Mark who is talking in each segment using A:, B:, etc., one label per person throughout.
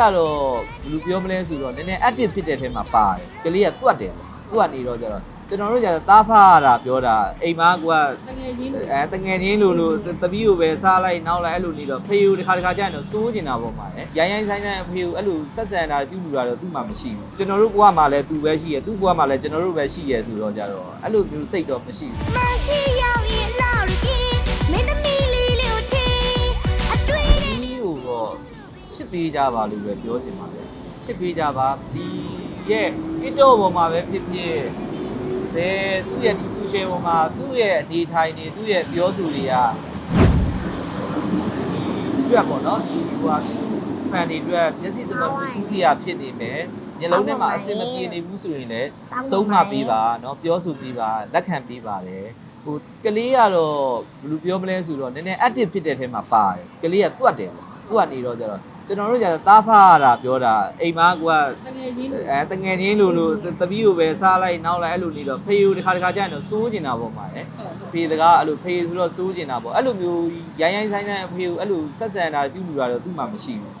A: ကတော့ဘယ်လိုပြောမလဲဆိုတော့နည်းနည်း active ဖြစ်တဲ့ထဲမှာပါတယ်ကလေးကတွတ်တယ်ပေါ့သူကနေတော့ကျတော့ကျွန်တော်တို့ကျတော့သားဖားရတာပြောတာအိမ်မက
B: တကယ်ကြီးလို့
A: အဲတငယ်ချင်းလိုလိုတပီးကိုပဲစားလိုက်နောက်လိုက်အဲ့လိုနေတော့ဖေယူတစ်ခါတစ်ခါကျရင်တော့စိုးကျင်တာပေါ့မှာလေရိုင်းရိုင်းဆိုင်ဆိုင်ဖေယူအဲ့လိုဆက်ဆံတာပြုလူတာတော့သူ့မှာမရှိဘူးကျွန်တော်တို့ဘဝမှာလည်းသူပဲရှိရသူ့ဘဝမှာလည်းကျွန်တော်တို့ပဲရှိရဆိုတော့ကြတော့အဲ့လိုမျိုးစိတ်တော့မရှိဘူး
C: မရှိရော
A: ချစ်ပေးကြပါလို့ပဲပြောချင်ပါတယ်ချစ်ပေးကြပါဒီရဲ့ကိတော့ပေါ်မှာပဲဖြစ်ဖြစ်ဘယ်သူ့ရဲ့ဒီဆူရှယ်ပေါ်မှာသူ့ရဲ့အနေထိုင်နေသူ့ရဲ့ပြောဆိုတွေကအတွက်ပေါ့နော်ဒီဟိုဟာဖန်တွေအတွက်မျက်စိစမမှုစူးစီရဖြစ်နေမယ်မျက်လုံးထဲမှာအစင်မပြေနေဘူးဆိုရင်လည်းဆုံးမပေးပါเนาะပြောဆိုပေးပါလက်ခံပေးပါတယ်ဟိုကလေးကတော့ဘယ်လိုပြောမလဲဆိုတော့နည်းနည်း active ဖြစ်တဲ့ထဲမှာပါတယ်ကလေးကတွတ်တယ်ပေါ့သူကနေတော့ကျတော့ ကျွန်တော်တို့ကျတော့သားဖားရတာပြောတာအိမ်မက
B: တကယ်ကြီးလို့
A: အဲတငယ်ချင်းလိုလိုတပီးကိုပဲစားလိုက်နောက်လိုက်အဲ့လိုနေတော့ဖေယူတစ်ခါတစ်ခါကျရင်တော့စိုးကျင်တာပေါ့မှာလေဖေစကားအဲ့လိုဖေဆိုတော့စိုးကျင်တာပေါ့အဲ့လိုမျိုးရိုင်းရိုင်းဆိုင်ဆိုင်ဖေကိုအဲ့လိုဆက်ဆံတာပြုလူတာတော့သူ့မှာမရှိဘူး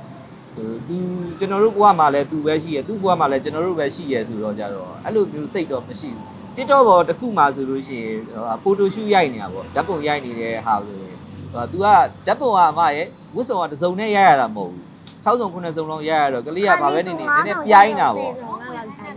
A: ဟိုသူကျွန်တော်တို့ဘဝမှာလည်းသူပဲရှိရသူ့ဘဝမှာလည်းကျွန်တော်တို့ပဲရှိရဆိုတော့ကြတော့အဲ့လိုမျိုးစိတ်တော့မရှိဘူးတစ်တော့ဘောတစ်ခုမှဆိုလို့ရှိရင်ပိုတိုရှူရိုက်နေတာပေါ့ဓာတ်ပုံရိုက်နေတဲ့ဟာဆိုရင်ဟိုသူကဓာတ်ပုံကအမရဲ့ဝတ်စုံကတစ်စုံနဲ့ရိုက်ရတာမဟုတ်ဘူး 6စုံ9စုံလောက်ရိုက်ရတော့ကလေးကဘာပဲနေနေနည်းနည်းပြိုင်းတာပေါ့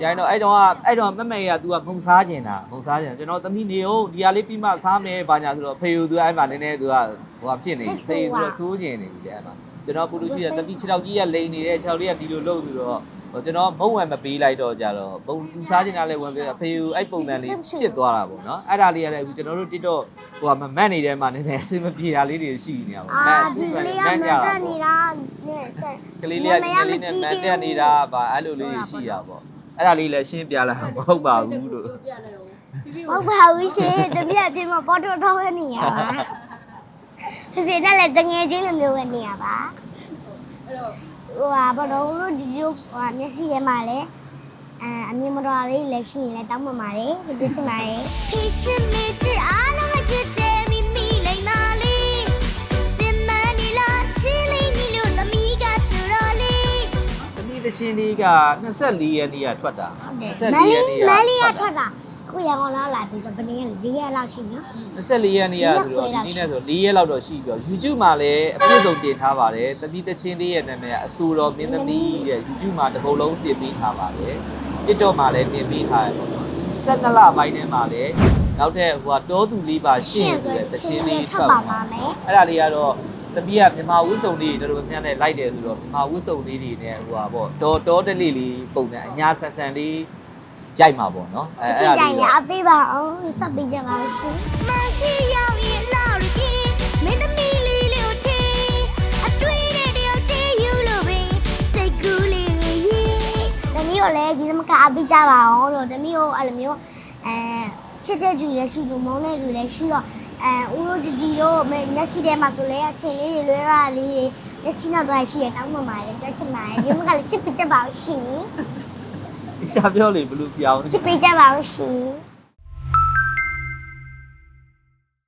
A: ရိုင်းတော့အဲ့တော့ကအဲ့တော့မမေက तू ကမုံစားကျင်တာမုံစားကျင်ကျွန်တော်သမီးနေအောင်ဒီဟာလေးပြီးမှစားမယ်ဘာညာဆိုတော့ဖေယူ तू အဲ့မှာနည်းနည်း तू ကဟိုဟာဖြစ်နေစိတ် तू စိုးကျင်နေပြီတဲ့အဲ့မှာကျွန်တော်ပူလူရှိတဲ့သမီး6တောက်ကြီးကလိန်နေတဲ့6လေးကဒီလိုလုပ်သူတော့ဟို ကျွန်တော်မုံဝယ်မပေးလိုက်တော့ကြတော့ပုံ तू စားကျင်တာလည်းဝင်ပြဖေယူအဲ့ပုံစံလေးဖြစ်သွားတာပေါ့နော်အဲ့ဒါလေးကလည်းအခုကျွန်တော်တို့ TikTok ဟိုဟာမမတ်နေတဲ့မှာနည်းနည်းအဆင်မပြေတာလေးတွေရှိနေတာပေါ့
C: အာဒီကလေးကမတက်နေတာနဲ့ဆက်က
A: လေးလေးကဒီကလေးနဲ့မတ်တက်နေတာဗာအဲ့လိုလေးတွေရှိရပေါ့အဲ့ဒါလေးလည်းရှင်းပြလိုက်အောင်မဟုတ်ပါဘူးလို့
B: ပြလိုက်တော့ပြီးပြီး
C: ဟုတ်ပါဘူးရှင်တပြက်ပြင်းမပေါ်တော့တော့နေရပါဖေဖေနဲ့လည်းတငယ်ချင်းလိုမျိုးပဲနေရပါ
B: အဲ့တော့
C: ဟိုဟာဘာလို့လို့ဒီလိုဟိုမျက်စိထဲမှာလည်းအဲအမြင်မတော်လေးလည်းရှိရင်လည်းတောင်းပန်ပါတယ်ပြည့်စင်ပါတယ်ဖိချစ်မေချစ်အားလုံးချစ်တယ်မိမိလိုက်နာလေးတင်မနီလာချီလေးနီလို့သမီးကဆိုတော့လေး
A: သမီးတချင်းလေးက24ရက်နေ့ကထွက်တာ
C: မ
A: 24ရက်နေ့က
C: မလေးကထွက်တာအ ခုရအောင်လာလာပြီးဆိုဘယ်နည်းလဲ၄ရက်လောက်ရှိနော်
A: 24ရက်နေ့ကဆိုတော့ဒီနေ့ဆို4ရက်လောက်တော့ရှိပြီးတော့ YouTube မှာလည်းအပြည့်စုံတင်ထားပါတယ်သမီးတချင်းလေးရဲ့နာမည်ကအဆိုတော်မင်းသမီးရဲ့ YouTube မှာတစ်ပုတ်လုံးတင်ပေးထားပါတယ် TikTok မှာလည်းတင်ပေးထားရပေါ့နော်17လပိုင်းထဲမှာလည်းနောက်ထပ်ဟိုကတောသူလေးပါရှင်းဆိုတဲ့တချင်းလေးထွက်
C: ပါ
A: ပါ
C: ပါမယ်
A: အဲ့ဒါလေးကတော့သမီးကမြန်မာဝတ်စုံလေးတွေတော်တော်များများနဲ့လိုက်တယ်ဆိုတော့မြန်မာဝတ်စုံလေးတွေနဲ့ဟိုပါပေါ့တောတောတလေးလေးပုံစံအညာဆန်ဆန်လေး ရိုက်မှာပေါ့နော်အဲ
C: အ
A: အဲ့
C: ချိန်
A: ဒါ
C: တိုင်း
A: လေး
C: လည်း
A: တော့
C: အပေးပါအောင်ဆက်ပြီးကြပါဦးရှင်မရှိရောက်ရင်လောက်ရည်မင်းသမီးလေးလေးကိုထင်အတွေ့နဲ့တယောက်တည်းယူလို့ပဲစိတ်ကူးလေးတွေရေးတမီးကိုလည်းဒီစမကအပေးကြပါအောင်လို့တမီးကိုအဲ့လိုမျိုးအဲချစ်တဲ့သူလည်းရှိလို့မုန်းတဲ့သူလည်းရှိတော့အဲဦးတို့ဒီဒီတို့မျက်စိထဲမှာဆိုလဲအချိန်လေးတွေလွဲရလေးတွေမျက်စိနောက်တော့ရှိရတောင်းပန်ပါတယ်ပြောချင်ပါတယ်ဒီမကလည်းချစ်ပြီးကြပါဦးရှင်
A: ရှာပြောလေဘလူပြောင်း
C: ချစ်ပေးကြပါဦးရှင်